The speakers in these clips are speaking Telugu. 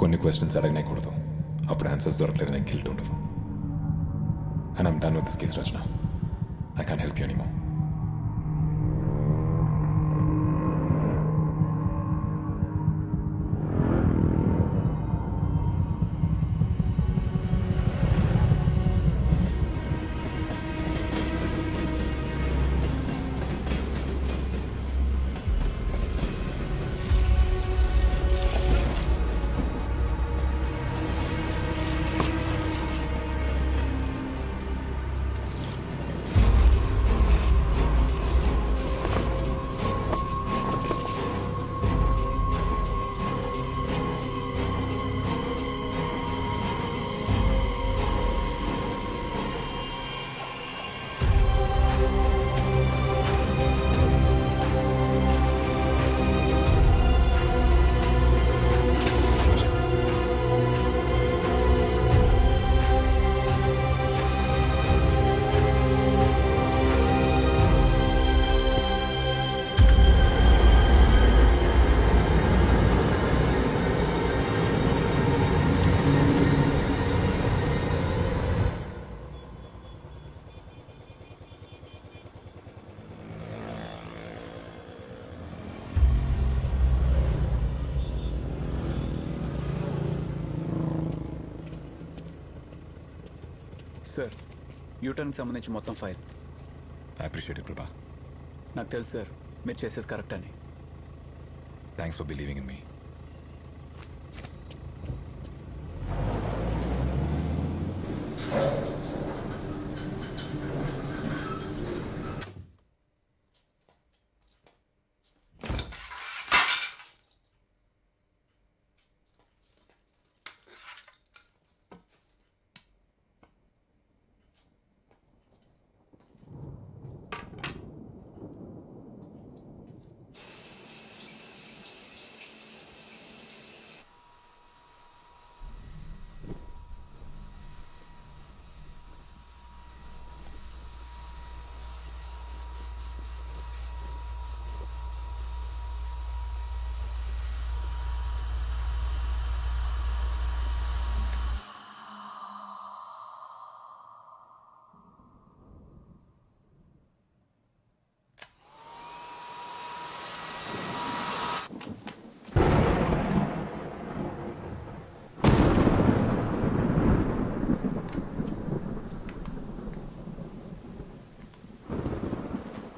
కొన్ని క్వశ్చన్స్ అడగనేకూడదు అప్పుడు ఆన్సర్స్ దొరకలేదు నాకు గిల్ట్ ఉండదు. And I'm done with this case Rachana I can help you anymore sir యూటర్న్కి సంబంధించి మొత్తం ఫైల్. అప్రిషియేట్ ప్రభా నాకు తెలుసు సార్ మీరు చేసేది కరెక్ట్ అని. Thanks for believing in me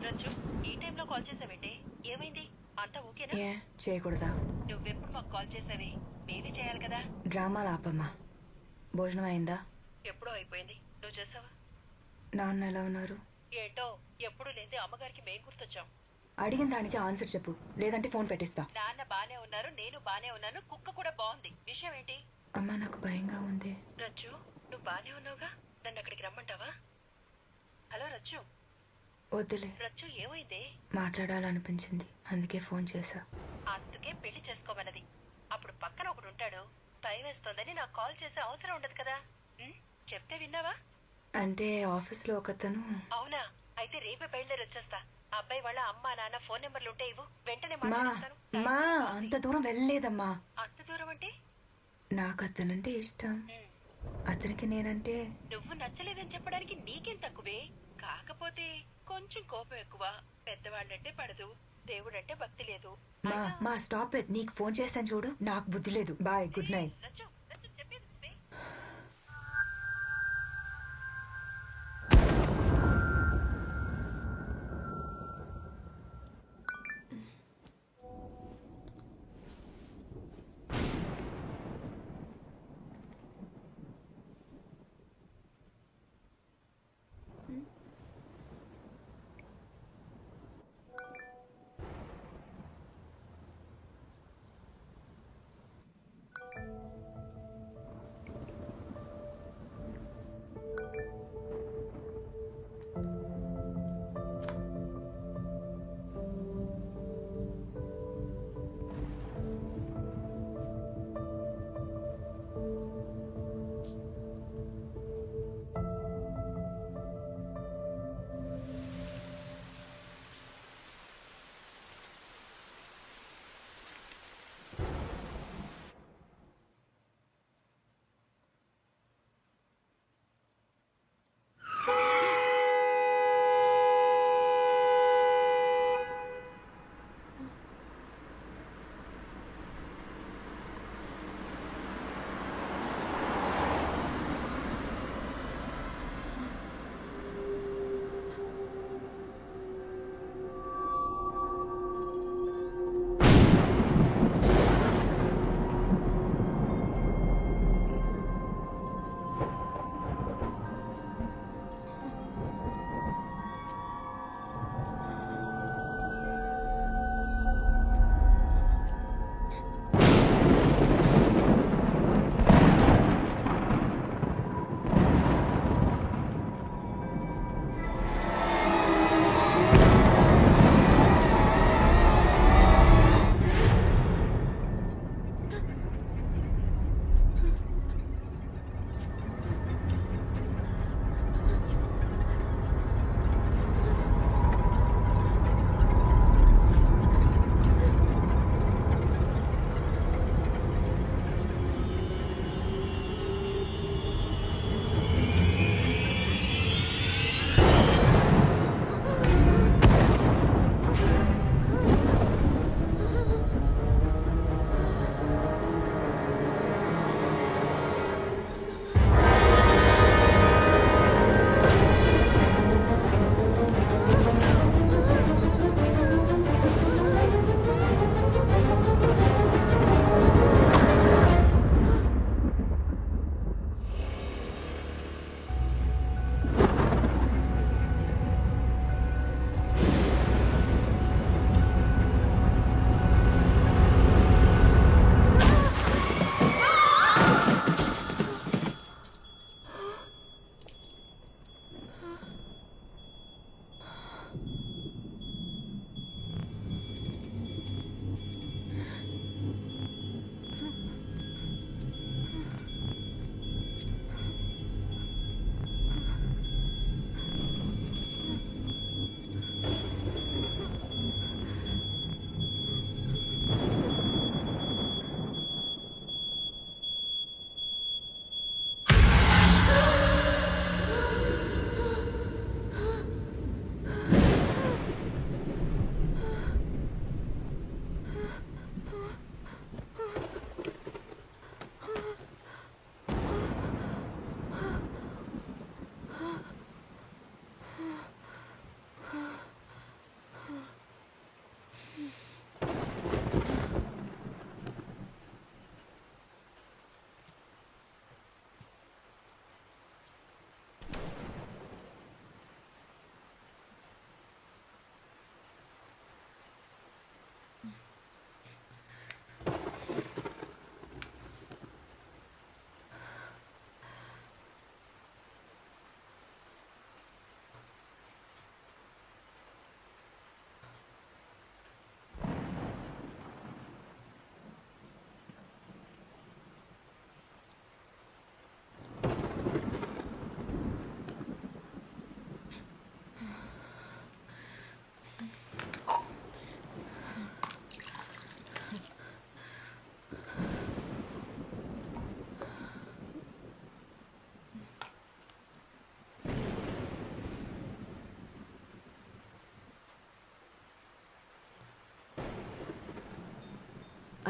Ranju ఈ టైంలో కాల్ చేసావేంటి? ఏమైంది? అంతా ఓకేనా? ఏ చేయకూడదా? నువ్వెప్పుడు మాకు కాల్ చేసావి? మేమే చేయాలి కదా. డ్రామాలు ఆపమ్మా. భోజనం అయిందా? ఎప్పుడో అయిపోయింది. నువ్వు చేసావా? నాన్న ఎలా ఉన్నారు? ఏంటో ఎప్పుడు లేదే అమ్మగారికి మేం గుర్తొచ్చాం. అడిగిన దానికి ఆన్సర్ చెప్పు. లేదంటే ఫోన్ పెట్టిస్తా. నాన్న బానే ఉన్నారు నేను బానే ఉన్నాను కుక్క కూడా బాగుంది. విషయం ఏంటి? అమ్మా నాకు భయంగా ఉంది. రంజు నువ్వు బానే ఉన్నావుగా? నన్ను అక్కడికి రమ్మంటావా? హలో రంజు వద్దులే. ఏమైంది? మాట్లాడాలనిపించింది. అందుకే ఫోన్ చేశా. అందుకే పెళ్ళి చేసుకోమన్నది. అప్పుడు పక్కన ఒకడు ఉంటాడు. భయం వేస్తోందని నాకు కాల్ చేసే అవసరం ఉండదు కదా? చెప్తే విన్నావా? అంటే ఆఫీస్లో ఒకతను అవునా? అయితే రేపే బయలుదేరి వచ్చేస్తా. అబ్బాయి వాళ్ళ అమ్మ నాన్న ఫోన్ నెంబర్లు ఉంటే ఇవ్వు. వెంటనే మా మాట్లాడతాను మా అంత దూరం వెళ్ళలేదమ్మా. అంత దూరం అంటే? నాకు అతనంటే ఇష్టం. అతనికి నేనంటే నువ్వు నచ్చలేదని చెప్పడానికి నీకేం తక్కువే? కాకపోతే కొంచెం కోపం ఎక్కువ. పెద్దవాళ్ళంటే పడదు. దేవుడంటే భక్తి లేదు. మా మా స్టాప్ ఇట్ నీకు ఫోన్ చేస్తాను చూడు. నాకు బుద్ధి లేదు. Bye good night.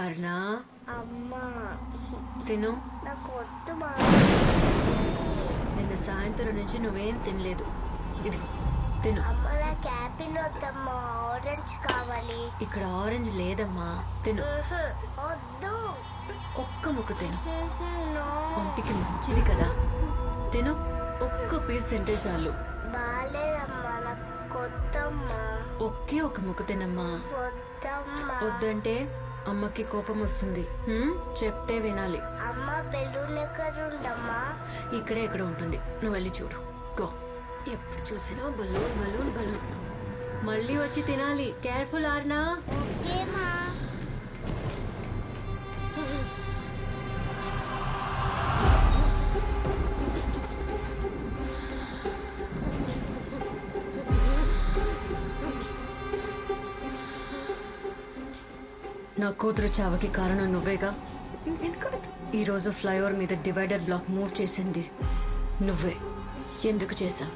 అర్నా అమ్మా. తిను. నిన్న సాయంత్రం నుంచి నువ్వేం తినలేదు. ఇది తిను. ఆరెంజ్ కావాలి. ఇక్కడ ఆరెంజ్ లేదమ్మా. తిను. వద్దు. ఒక్క ముక్క తిను. ఒంటికి మంచిది కదా. తిను. ఒక్క పీస్ తింటే చాలు. ఒకే ఒక ముక్క తినమ్మా. వద్దంటే అమ్మకి కోపం వస్తుంది. హ్మ్? చెప్తే వినాలి. అమ్మ బెలూన్ ఎక్కడ ఉండమ్మా ఇక్కడే ఇక్కడ ఉంటుంది. నువ్వు వెళ్ళి చూడు. గో. ఎప్పుడు చూసినా బలూన్ బలూన్ బలూన్. మళ్ళీ వచ్చి తినాలి. కేర్ఫుల్ ఆర్నా? ఓకేమా నా కూతురు చావకి కారణం నువ్వేగా? ఈ రోజు ఫ్లైఓవర్ మీద డివైడర్ బ్లాక్ మూవ్ చేసింది నువ్వే. ఎందుకు చేశా?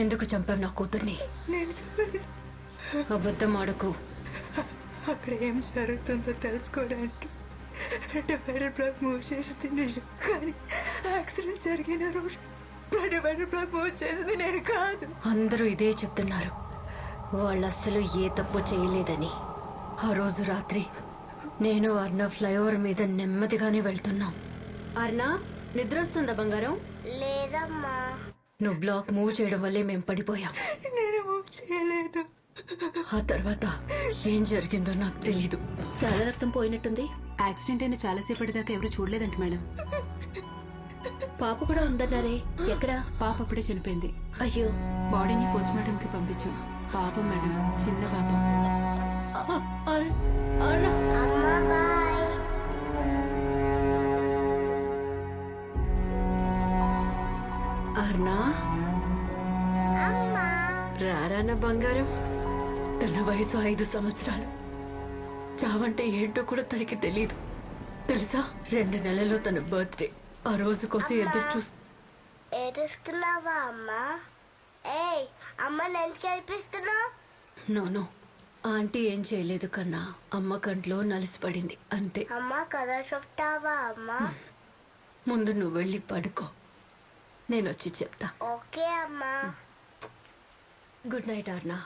ఎందుకు చంపావు నా కూతుర్ని? నేను అబద్ధం ఆడకు. అక్కడ ఏం జరుగుతుందో తెలుసుకోవడానికి డివైడర్ బ్లాక్ మూవ్ చేసింది నిజం కానీ యాక్సిడెంట్ జరిగిన రోజు డివైడర్ బ్లాక్ మూవ్ చేసింది నేను కాదు. అందరూ ఇదే చెప్తున్నారు. వాళ్ళు అస్సలు ఏ తప్పు చేయలేదని. ఆ రోజు రాత్రి నేను అర్ణ ఫ్లైఓవర్ మీద నెమ్మదిగానే వెళ్తున్నాం. అర్ణ నిద్ర వస్తుందా బంగారం? లేదమ్మా. నువ్వు బ్లాక్ మూవ్ చేయడం వల్లే మేము పడిపోయాం. నేను మూవ్ చేయలేదు. ఆ తర్వాత ఏం జరిగిందో నాకు తెలీదు. చాలా రక్తం పోయినట్టుంది. యాక్సిడెంట్ అయిన చాలాసేపటి దాకా ఎవరు చూడలేదంట మేడం. పాప కూడా ఉందన్నారే. ఎక్కడ? పాప అప్పుడే చనిపోయింది. అయ్యో. బాడీని పోస్ట్ మార్టం కి పంపించాం. పాపం మేడం చిన్న పాప. అర్నా? అమ్మా. రారా నా బంగారం? తన వయసు ఐదు సంవత్సరాలు. చావంటే ఏంటో కూడా తనకి తెలియదు తెలుసా? రెండు నెలల్లో తన బర్త్డే. ఆ రోజు కోసం ఎదురు ఏడుస్తున్నావా అమ్మా? ఏయ్ అమ్మ నేను ఆంటీ ఏం చేయలేదు కన్నా. అమ్మ కంట్లో నలిసిపడింది అంతే. అమ్మ కథ చెప్తావా అమ్మా? ముందు నువ్వు వెళ్ళి పడుకో. నేను వచ్చి చెప్తా. ఓకే అమ్మా. Good night అర్నా